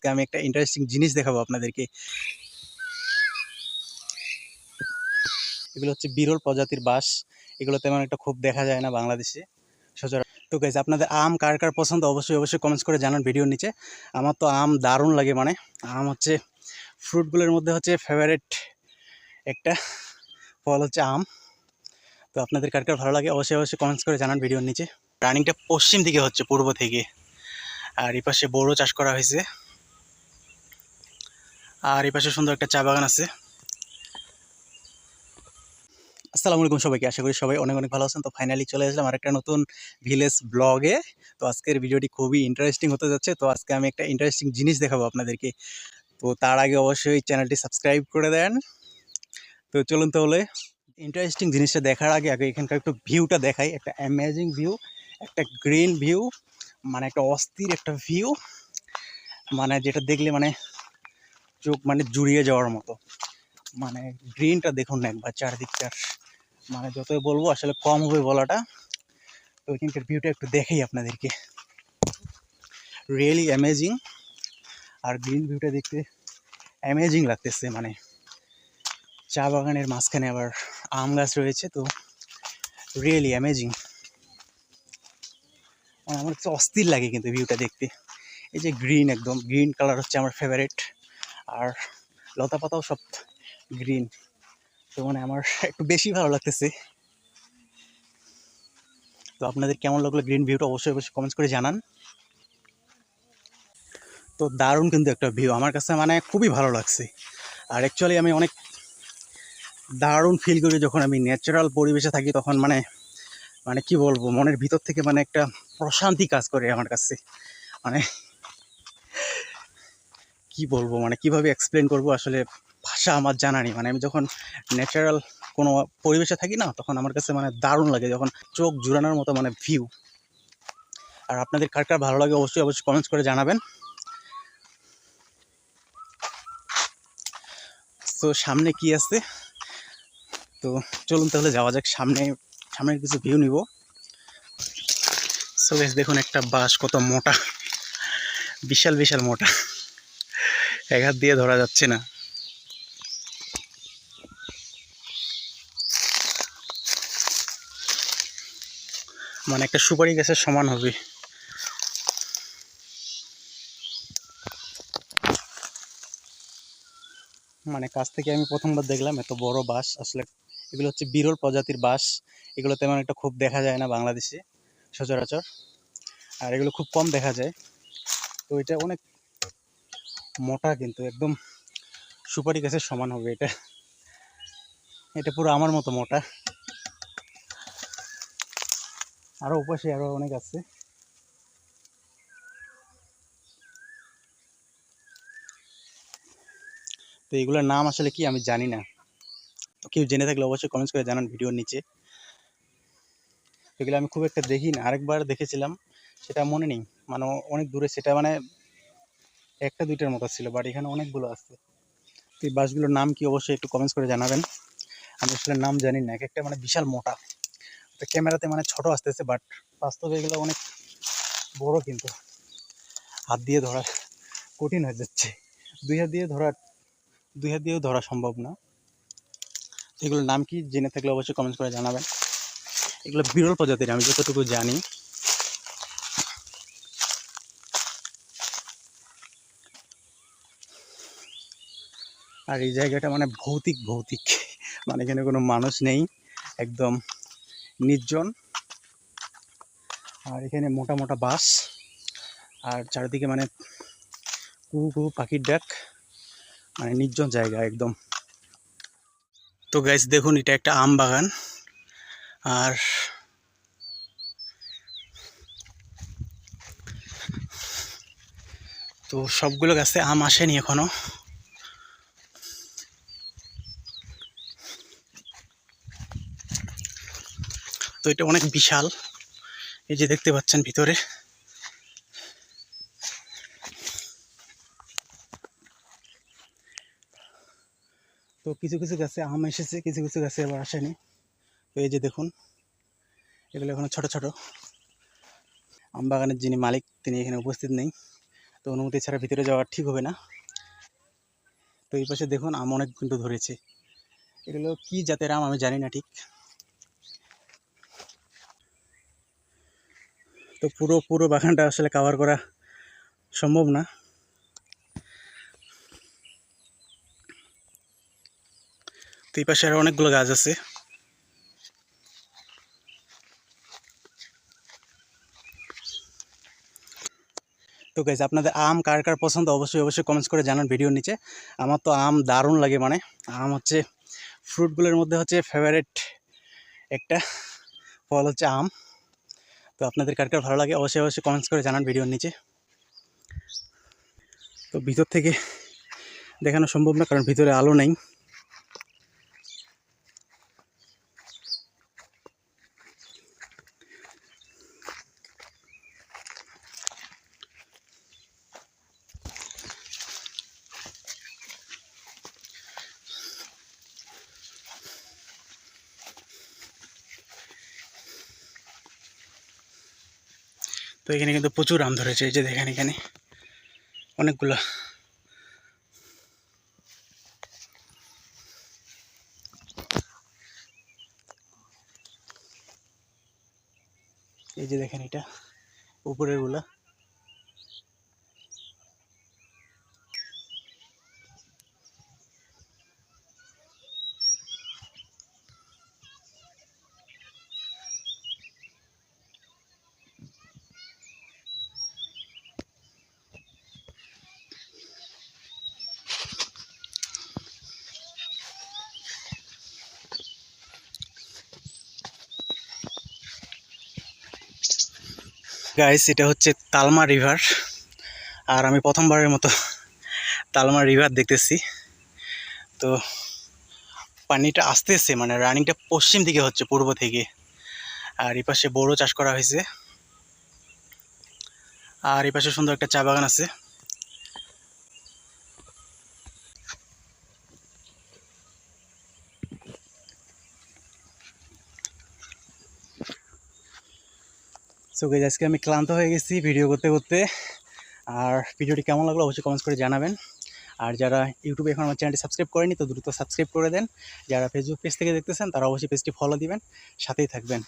আজকে আমি একটা ইন্টারেস্টিং জিনিস দেখাবো আপনাদেরকে। এগুলো হচ্ছে বিরল প্রজাতির বাঁশ। এগুলো তেমন একটা খুব দেখা যায় না বাংলাদেশে। সচরাচর তো গাইজ আপনাদের আম কার কার পছন্দ অবশ্যই অবশ্যই কমেন্টস করে জানান ভিডিওর নিচে। আমার তো আম দারুণ লাগে মানে। আম হচ্ছে ফ্রুটগুলোর মধ্যে হচ্ছে ফেভারিট একটা। ফল হচ্ছে আম। তো আপনাদের কার কার ভালো লাগে অবশ্যই অবশ্যই কমেন্টস করে জানান ভিডিওর নিচে। রানিংটা পশ্চিম দিকে হচ্ছে, পূর্ব থেকে। আর এই পাশে বড়ো চাষ করা হয়েছে। আর এই পাশে সুন্দর একটা চা বাগান আছে। আসসালামু আলাইকুম সবাইকে, আশা করি সবাই অনেক অনেক ভালো আছেন। তো ফাইনালি চলে আসলাম আরেকটা নতুন ভিলেজ ব্লগে তো আজকের ভিডিওটি খুবই ইন্টারেস্টিং হতে যাচ্ছে। তো আজকে আমি একটা ইন্টারেস্টিং জিনিস দেখাবো আপনাদেরকে। তো তার আগে অবশ্যই চ্যানেলটি সাবস্ক্রাইব করে দেন। তো চলুন তাহলে ইন্টারেস্টিং জিনিসটা দেখার আগে আগে এখানকার একটু ভিউটা দেখাই। একটা অ্যামেজিং ভিউ একটা গ্রিন ভিউ মানে একটা অস্থির একটা ভিউ মানে যেটা দেখলে মানে চোখ মানে জুড়িয়ে যাওয়ার মতো। মানে গ্রিনটা দেখুন না একবার চারদিকটার মানে যতই বলব, আসলে কম হবে বলাটা। তো ওইখানকার ভিউটা একটু দেখেই আপনাদেরকে। রিয়েলি অ্যামেজিং আর গ্রিন ভিউটা দেখতে অ্যামেজিং লাগতেছে মানে চা বাগানের মাঝখানে আবার আম গাছ রয়েছে, তো রিয়েলি অ্যামেজিং মানে আমার একটু অস্থির লাগে কিন্তু ভিউটা দেখতে। এই যে গ্রিন একদম গ্রিন কালার হচ্ছে আমার ফেভারিট আর লতা পাতাও সব গ্রিন তো মানে আমার একটু বেশি ভালো লাগতেছে। তো আপনাদের কেমন লাগল গ্রিন ভিউটা অবশ্যই অবশ্যই কমেন্টস করে জানান। তো দারুণ কিন্তু একটা ভিউ আমার কাছে মানে খুবই ভালো লাগছে। আর অ্যাকচুয়ালি আমি অনেক দারুণ ফিল করি যখন আমি ন্যাচারাল পরিবেশে থাকি, তখন মানে মানে কি বলব, মনের ভিতর থেকে মানে একটা প্রশান্তি কাজ করে আমার কাছে। মানে কি বলব? মানে কীভাবে এক্সপ্লেন করব আসলে ভাষা আমার জানা নেই। মানে আমি যখন ন্যাচারাল কোনো পরিবেশে থাকি না, তখন আমার কাছে মানে দারুণ লাগে যখন চোখ জুড়ানোর মতো মানে ভিউ আর আপনাদের কার কার ভালো লাগে অবশ্যই অবশ্যই কমেন্টস করে জানাবেন। তো সামনে কি আছে? তো চলুন তাহলে যাওয়া যাক সামনে, সামনের কিছু ভিউ নিব। সো বেশ দেখুন একটা বাস কত মোটা। বিশাল বিশাল মোটা। এক হাত দিয়ে ধরা যাচ্ছে না। মানে একটা সুপারি গাছের সমান হবে। মানে কাছ থেকে আমি প্রথমবার দেখলাম, এত বড় বাঁশ। আসলে এগুলো হচ্ছে বিরল প্রজাতির বাঁশ। এগুলো তেমন একটা খুব দেখা যায় না বাংলাদেশে, সচরাচর। আর এগুলো খুব কম দেখা যায়। তো এটা অনেক মোটা কিন্তু একদম সুপারি গাছের সমান হবে এটা। এটা পুরো আমার মতো মোটা। আরও উপাসে আরও অনেক আছে। তো এগুলোর নাম আসলে কি আমি জানি না। কেউ জেনে থাকলে অবশ্যই কমেন্টস করে জানান ভিডিওর নিচে। এগুলো আমি খুব একটা দেখি না। আরেকবার দেখেছিলাম, সেটা মনে নেই। মানে অনেক দূরে, সেটা মানে একটা দুইটার মতো ছিল বাট এখানে অনেকগুলো আছে। তো এই বাসগুলোর নাম কি অবশ্যই একটু কমেন্টস করে জানাবেন। আমি আসলে নাম জানি না, এক একটা মানে বিশাল মোটা। তো ক্যামেরাতে মানে ছোট আসতেছে বাট বাস্তবে এগুলো অনেক বড় কিন্তু। হাত দিয়ে ধরা কঠিন হয়ে যাচ্ছে। দুই হাত দিয়ে ধরা, দুই হাত দিয়েও ধরা সম্ভব না। এগুলোর নাম কি জেনে থাকলে অবশ্যই কমেন্টস করে জানাবেন। এগুলো বিরল প্রজাতির, আমি যতটুকু জানি। আর এই জায়গাটা মানে ভৌতিক ভৌতিক। মানে এখানে কোনো মানুষ নেই, একদম নির্জন। আর এখানে মোটা মোটা বাস। আর চারিদিকে মানে কুহু কুহু পাখির ডাক। মানে নির্জন জায়গা একদম। তো গাইস দেখুন, এটা একটা আম বাগান। আর তো সবগুলো গাছে আম আসেনি এখনও। তো এটা অনেক বিশাল। এই যে দেখতে পাচ্ছেন ভিতরে। তো কিছু কিছু গাছে আম এসেছে, কিছু কিছু গাছে আবার আসেনি। তো এই যে দেখুন, এগুলো এখনও ছোট ছোট। আম বাগানের যিনি মালিক, তিনি এখানে উপস্থিত নেই। তো অনুমতি ছাড়া ভিতরে যাওয়া ঠিক হবে না। তো এই পাশে দেখুন, আম অনেক কিন্তু ধরেছে। এগুলো কি জাতের আম আমি জানি না ঠিক। তো পুরো পুরো বাগানটা আসলে কাভার করা সম্ভব না। তো এই পাশে আরও অনেকগুলো গাছ আছে। তো গাইজ আপনাদের আম কার কার পছন্দ অবশ্যই অবশ্যই কমেন্টস করে জানান ভিডিওর নিচে। আমার তো আম দারুণ লাগে মানে। আম হচ্ছে ফ্রুটগুলোর মধ্যে হচ্ছে ফেভারিট একটা, ফল হচ্ছে আম। তো আপনাদের কার কার ভালো লাগে অবশ্যই অবশ্যই কমেন্টস করে জানান ভিডিওর নিচে। তো ভিতর থেকে দেখানো সম্ভব না, কারণ ভিতরে আলো নেই। তো এখানে কিন্তু প্রচুর আম ধরেছে, এই যে দেখেন এখানে। অনেকগুলা। এই যে দেখেন এটা উপরের গাইস এটা হচ্ছে তালমা রিভার আর আমি প্রথমবারের মতো তালমা রিভার দেখতেছি। তো পানিটা আসতেছে মানে রানিংটা পশ্চিম দিকে হচ্ছে, পূর্ব থেকে। আর এই পাশে বড়ো চাষ করা হয়েছে। আর এই পাশে সুন্দর একটা চা বাগান আছে। সো গেজ আজকে আমি ক্লান্ত হয়ে গেছি ভিডিও করতে করতে। আর ভিডিওটি কেমন লাগল অবশ্যই কমেন্টস করে জানাবেন। আর যারা ইউটিউবে এখন আমার চ্যানেলটি সাবস্ক্রাইব করেনি, তো দ্রুত সাবস্ক্রাইব করে দেন। যারা ফেসবুক পেজ থেকে দেখতেছেন, তারা অবশ্যই পেজটি ফলো দিবেন। সাথেই থাকবেন।